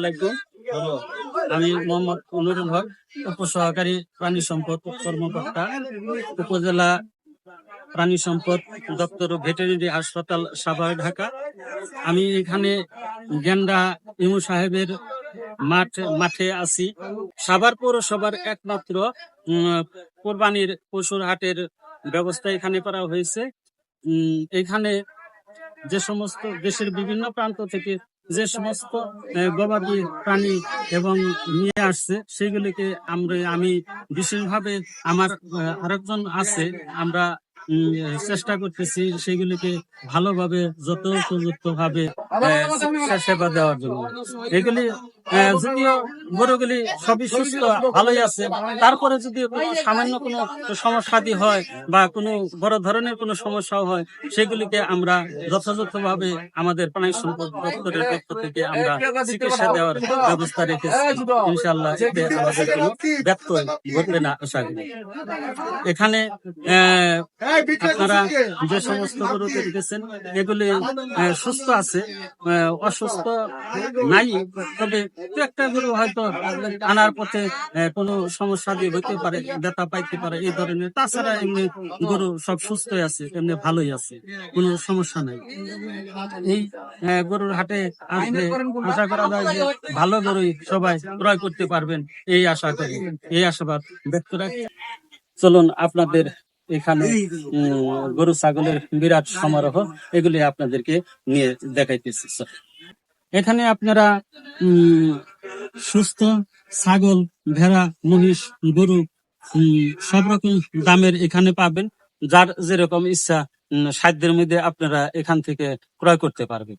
আলাইকুম। আমি মোহাম্মদ নুরুল হক, উপসহকারী প্রাণী সম্পদ কর্মকর্তা, উপজেলা প্রাণী সম্পদ দপ্তর ভেটেরিনারি হাসপাতাল, সাভার, ঢাকা। আমি এখানে গেন্ডা ইমু সাহেবের মাঠ, মাঠে আছি। সাভার পৌরসভার একমাত্র কোরবানির পশুর হাটের ব্যবস্থা এখানে করা হয়েছে। এখানে যে সমস্ত দেশের বিভিন্ন প্রান্ত থেকে যে সমস্ত গবাদি প্রাণী এবং নিয়ে আসছে, সেগুলিকে আমরা, আমি বিশেষভাবে আমার আরেকজন আছে, আমরা চেষ্টা করতেছি সেগুলিকে ভালোভাবে যত উপযুক্ত ভাবে সেবা দেওয়ার জন্য। এগুলি গরুগুলি সবই সুস্থ, ভালোই আছে। তারপরে যদি সামান্য কোনো সমস্যাদি হয় বা কোনো বড় ধরনের কোনো সমস্যাও হয়, সেগুলিকে আমরা যথাযথভাবে আমাদের প্রাণী সম্পদ দপ্তরের পক্ষ থেকে আমরা চিকিৎসা দেওয়ার ব্যবস্থা রেখেছি। ইনশাল্লাহ আমাদের কোনো ব্যত্যয় ঘটবে না, আশা করি। এখানে আপনারা যে সমস্ত গরু দেখেছেন, এগুলি সুস্থ আছে অসুস্থ নাই, তবে একটা গরু হয়তো আনার পথে কোনো সমস্যা দিয়ে হইতে পারে, ব্যথা পাইতে পারে, এই ধরনের। তাছাড়া এমনি গরু সব সুস্থ আছে, এমনি ভালোই আছে, কোনো সমস্যা নাই। এই গরুর হাটে আসলে আশা করা যায় যে ভালো গরুই সবাই ক্রয় করতে পারবেন, এই আশা করি। এই আশাবাদ ব্যক্ত রাখি। চলুন আপনাদের এখানে গরু, ছাগলের বিরাট সমারোহ, এগুলি আপনাদেরকে নিয়ে দেখাইতেছি। এখানে আপনারা সুস্থ, ছাগল, ভেড়া, মহিষ, গরু সব রকম দামের এখানে পাবেন, যার যেরকম ইচ্ছা সাধ্যের মধ্যে আপনারা এখান থেকে ক্রয় করতে পারবেন।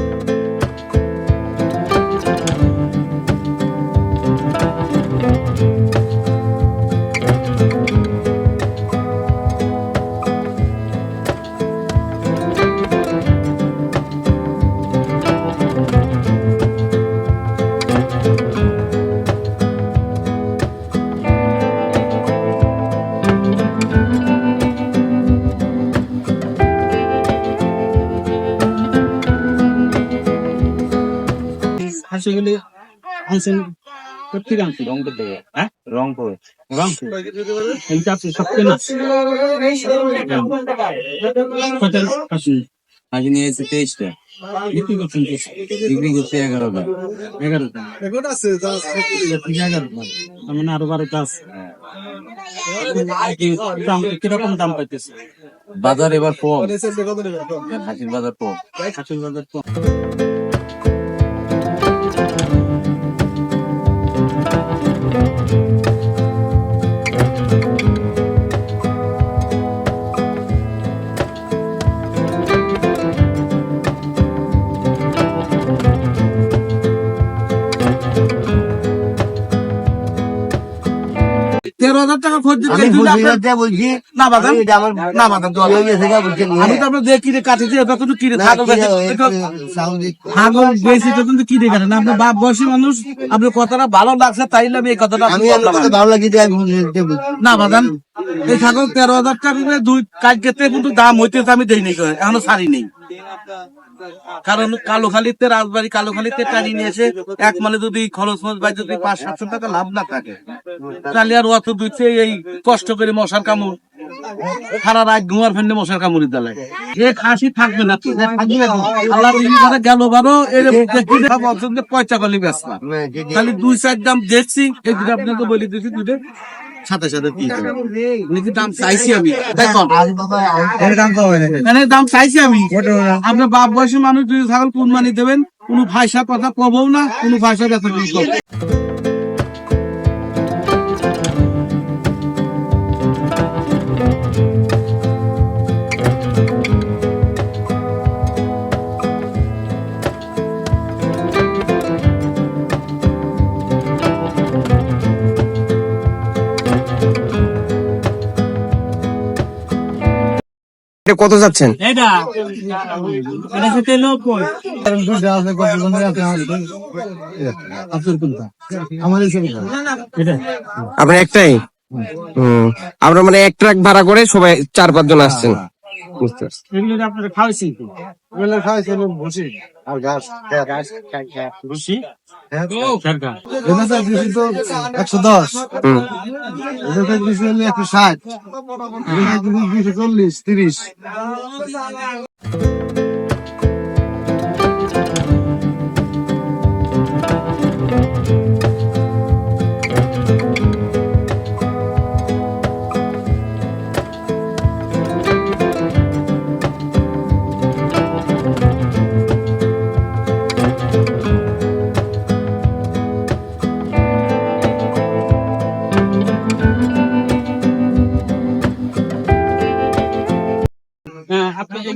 হাসিগুলি আনছেন কোথেকে আনছেন রংপুর থেকে হ্যাঁ? রংপুর। রংপুর। এইটা আপনি সব কেনা এসে তেইশটা বিক্রি করছেন বিক্রি করছে এগারোটা এগারোটা এগারোটা তার মানে আরও বারোটা আছে কীরকম দাম পাইতেছে বাজার এবার কম হাসির বাজার কম। হাসিল বাজার তো তেরো হাজার টাকা খরচ দিতে আপনার- বলছি না বাদাম না বাদাম তো ওই গেছে গা বলছে নিয়ে। আমি তো আপনার দিয়ে কিনে দিয়ে এটা কিন্তু কিনে না, ছাগল কিনে বেচে- ওই এটা- সাউদি- ছাগল বেশি তো কিন্তু কিনে কাটেন আপনার বাপ বয়সী মানুষ আপনার কথাটা ভালো লাগছে তাইলে আমি এই কথাটা ভালো লাগে। না বাদাম এই ছাগল তেরো হাজার টাকা দুই কাজ কেটে কিন্তু দাম হইতেছে আমি দেই নাই এখনও ছাড়ি নেই কারণ কালোখালীতে রাজবাড়ি কালোখালীতে টানি নিয়েছে এক মানে যদি খরচ মরচ বা যদি পাঁচ সাতশো টাকা লাভ না থাকে তাহলে আর অত দুইতে এই কষ্ট করে মশার কামড় সারা রাত ঘুমার ফেন্ডে মশার কামড়ি দিলে এ খাসি থাকবে না আল্লাহ করে গেল বারো পয়সা কলি ব্যস্ত। খালি দুই চার দাম দেখছি এই দুটো আপনাকে বলে দিচ্ছি দুটো সাথে হাজার তিনশো নাকি দাম চাইছি আমি? তাই দাম চাইছি আমি। আপনার বাপ বয়সী মানুষ দুই ছাগল কোন মানি দেবেন কোনো ভাষা কথা কবও না কোনো ভাষা ব্যথা এটা কত যাচ্ছেন? এটা এটা হচ্ছে নব্বই। এটা। আপনার একটাই? হুম। আমরা মানে এক ট্রাক ভাড়া করে সবাই চার পাঁচজন আসছেন। বুঝতে পারছি এগুলো তো আপনারা খাওয়াইছি তো বুঝছি সরকার একশো দশ। একশো ষাট। চল্লিশ তিরিশ।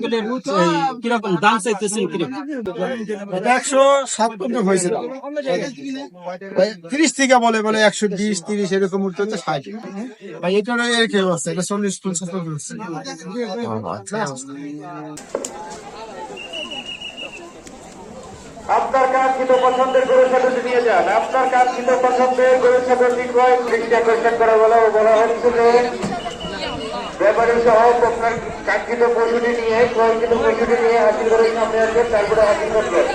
আপনি এগুলো কীরকম দাম চাইতেছেন কীরকম? একশো সাত পর্যন্ত হয়েছিল তিরিশ থেকে বলে বলে একশো বিশ তিরিশ এরকম উঠতে হচ্ছে ষাট। ভাই এটার কি অবস্থা এটা চল্লিশ পঞ্চাশ আপনার কাঙ্ক্ষিত পছন্দের গরু ছাগলটি নিয়ে যান? আপনার কাঙ্ক্ষিত পছন্দের গরু ছাগলটি ক্রয় দৃষ্টি আকর্ষণ করা বলা বলা হচ্ছে ব্যাপারী সহ আপনার কাঙ্ক্ষিত পশুটি নিয়ে, ক্রয়কৃত পশুটি নিয়ে হাসিল করে সামনে আসবেন তারপরে হাসিল করবেন।